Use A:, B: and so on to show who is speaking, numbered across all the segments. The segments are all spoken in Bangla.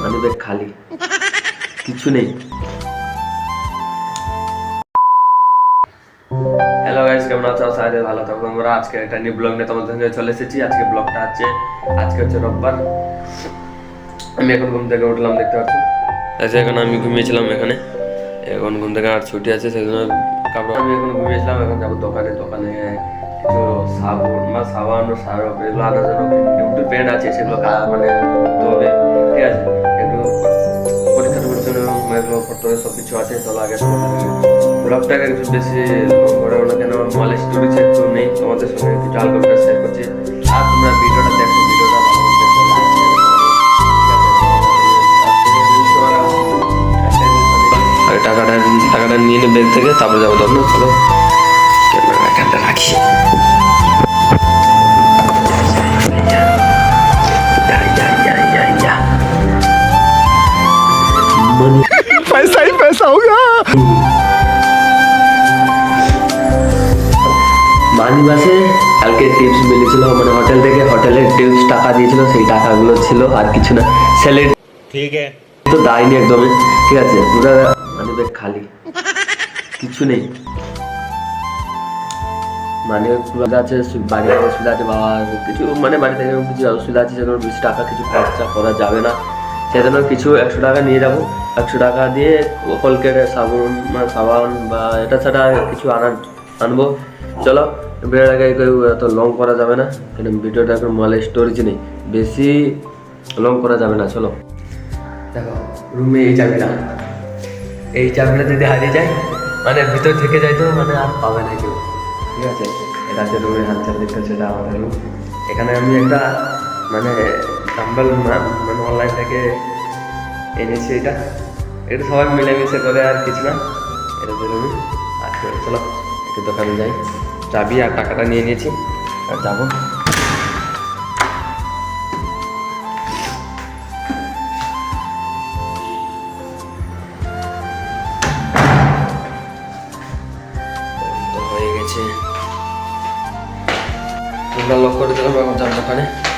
A: মানি ব্যাগ খালি কিছু নেই হ্যালো গাইস কেমন আছো আশা ভালো থাকব আমরা আজকে একটা নিউ ব্লগ নিয়ে তোমাদের সঙ্গে চলে এসেছি আজকে ব্লগটা আছে আজকে হচ্ছে রোববার আমি এখন ঘুম থেকে উঠলাম দেখতে পাচ্ছ আচ্ছা এখন আমি ঘুমিয়েছিলাম এখানে এখন ঘুম থেকে আর ছুটি আছে সেই জন্য কাপড় আমি এখন ঘুমিয়েছিলাম এখন যাব দোকানে দোকানে কিছু সাবুন বা সাবান ও সারপ এগুলো আনার জন্য ডিউটি পেন আছে সেগুলো মানে হবে ঠিক আছে এগুলো করতে সব কিছু আছে, চলো আগে ব্লগটাকে একটু বেশি করাবো না কেন মলে স্টোরেজ একটু নেই, তোমাদের সঙ্গে কিছু আলগা করে শেয়ার করছি। আর তোমরা ভিডিওটা দেখো টাকাটা টাকাটা নিয়ে নে ব্যাগ থেকে, তারপর যাব তখন চলো। ক্যামেরা রাখি। ক্লাসে কালকে টিপস মিলেছিল মানে হোটেল থেকে। হোটেলের টিপস টাকা দিয়েছিল সেই টাকাগুলো ছিল আর কিছু না। স্যালারি
B: ঠিক আছে।
A: তো দায়নি একদমই। ঠিক আছে পুরো মানে বেশ খালি। কিছু নেই। মানে অসুবিধা আছে বাড়িতে অসুবিধা আছে বাবা কিছু মানে বাড়ি থেকে কিছু অসুবিধা আছে সেজন্য বেশি টাকা কিছু খরচা করা যাবে না। সেজন্য কিছু একশো টাকা নিয়ে যাব। একশো টাকা দিয়ে কলকেট সাবুন সাবান বা এটা ছাড়া কিছু আনার আনব। চলো ভিডিওটাকে কেউ এত লং করা যাবে না। কারণ ভিডিওটা এখন মালে স্টোরেজ নেই বেশি লং করা যাবে না, চলো। দেখো রুমে এই চাবিটা এই চাবিটা যদি হারিয়ে যায় মানে ভিতর থেকে যায় তো মানে আর পাবে না কেউ। ঠিক আছে? এটা হচ্ছে রুমের হাত চাবি দেখতে সেটা আমাদের রুম এখানে আমি একটা মানে ডাম্বেল মানে অনলাইন থেকে এনেছি এটা। এটা সবাই মিলেমিশে করে আর কিছু না। এটা রুমে আর চলো। একটু দোকানে যাই। চাবি আর টাকাটা নিয়ে নিয়েছি। আর যাব। হয়ে গেছে। লক করে দিলাম এখন যার দোকানে।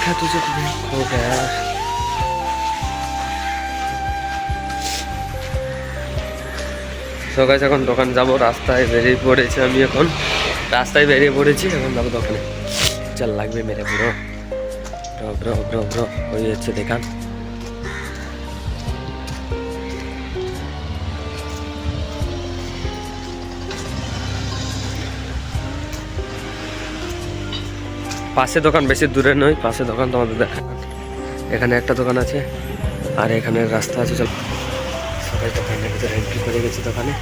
A: देखा तुझे तुझे खो गया সকাল এখন দোকান যাব রাস্তায় বেরিয়ে পড়েছি আমি এখন রাস্তায় বেরিয়ে পড়েছি এখন যাবো দোকানে চল লাগবে মেরে পুরো ব্রো ব্রো ব্রো ব্রো হয়ে যাচ্ছে দেখান পাশে দোকান, বেশি দূরে নয়, পাশে দোকান তোমাদের দেখা এখানে একটা দোকান আছে, আর এখানে রাস্তা আছে, চল। সবাই দোকানের ভিতরে এন্ট্রি করে গেছি দোকানে।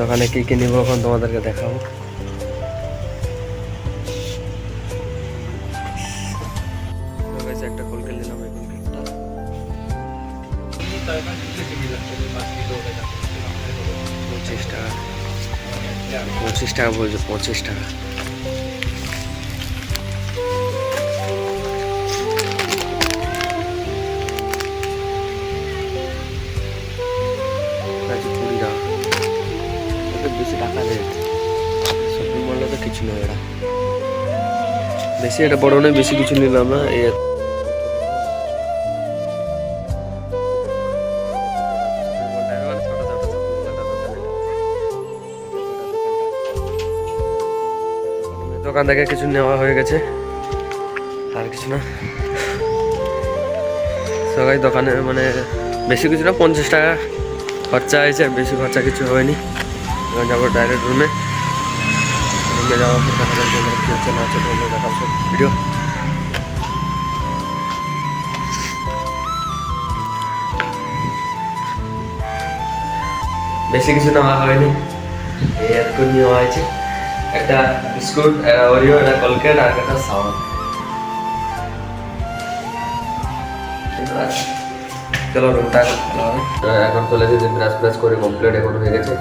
A: দোকানে কী কী নিবো এখন তোমাদেরকে দেখাবো। পঁচিশ টাকা। পঁচিশ টাকা বলছো, পঁচিশ টাকা। বেশি টাকা দেয় শপিং মলে তো কিছু নয় এটা বেশি এটা বড় নয়, বেশি কিছু নিলাম না, এই দোকান থেকে কিছু নেওয়া হয়ে গেছে। আর কিছু না। সবাই দোকানে মানে বেশি কিছু না, পঞ্চাশ টাকা খরচা হয়েছে বেশি খরচা কিছু হয়নি। এখন যাব ডাইরেক্ট রুমে রুমে যাওয়ার পর দেখা যাবে কী হচ্ছে, না হচ্ছে তোমাদের দেখাবো সব ভিডিও বেশি কিছু নেওয়া হয়নি। এতক্ষণ নেওয়া হয়েছে। একটা বিস্কুট ওরিও একটা কলকেট আর একটা সাবান চলো রুমটা এখন চলে এসেছি ব্রাশ ব্রাশ করে কমপ্লিট এখন হয়ে গেছে।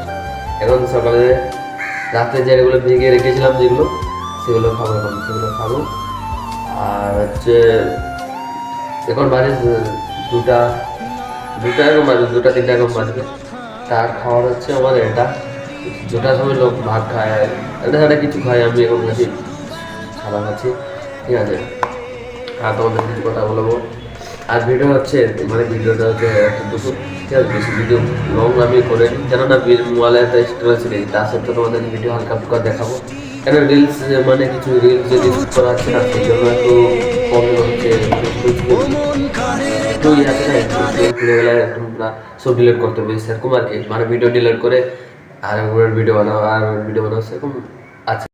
A: এখন সকালে রাত্রে যেগুলো ভেঙে রেখেছিলাম যেগুলো, সেগুলো খাব এখন, সেগুলো খাব। আর হচ্ছে, এখন দু- দুটা দুটা এরকম বাজবে দুটা, তিনটা এরকম বাজবে। তার খাওয়ার হচ্ছে আমার এটা। দুটার সময় লোক ভাত খায়, এটা সাথে কিছু খাই আমি এখন খাচ্ছি সাদা খাচ্ছি। ঠিক আছে? আর তোমাদের কিছু কথা বলব। আর ভিডিও হচ্ছে মানে ভিডিওটা হচ্ছে একটা দুটো আছে লং আমি মোবাইলে একটা নেই তার সাথে তোমাদের ভিডিও হালকা দেখাবো। কেন রিলস মানে কিছু রিলস যদি করা আছে না, সেই জন্য একটু প্রবলেম হচ্ছে। একটু ইয়ে আছে সব ডিলিট করতে হবে। সেরকম আর কি মানে ভিডিও ডিলিট করে আর ভিডিও বানাও, আর ভিডিও বানাও, সেরকম আছে।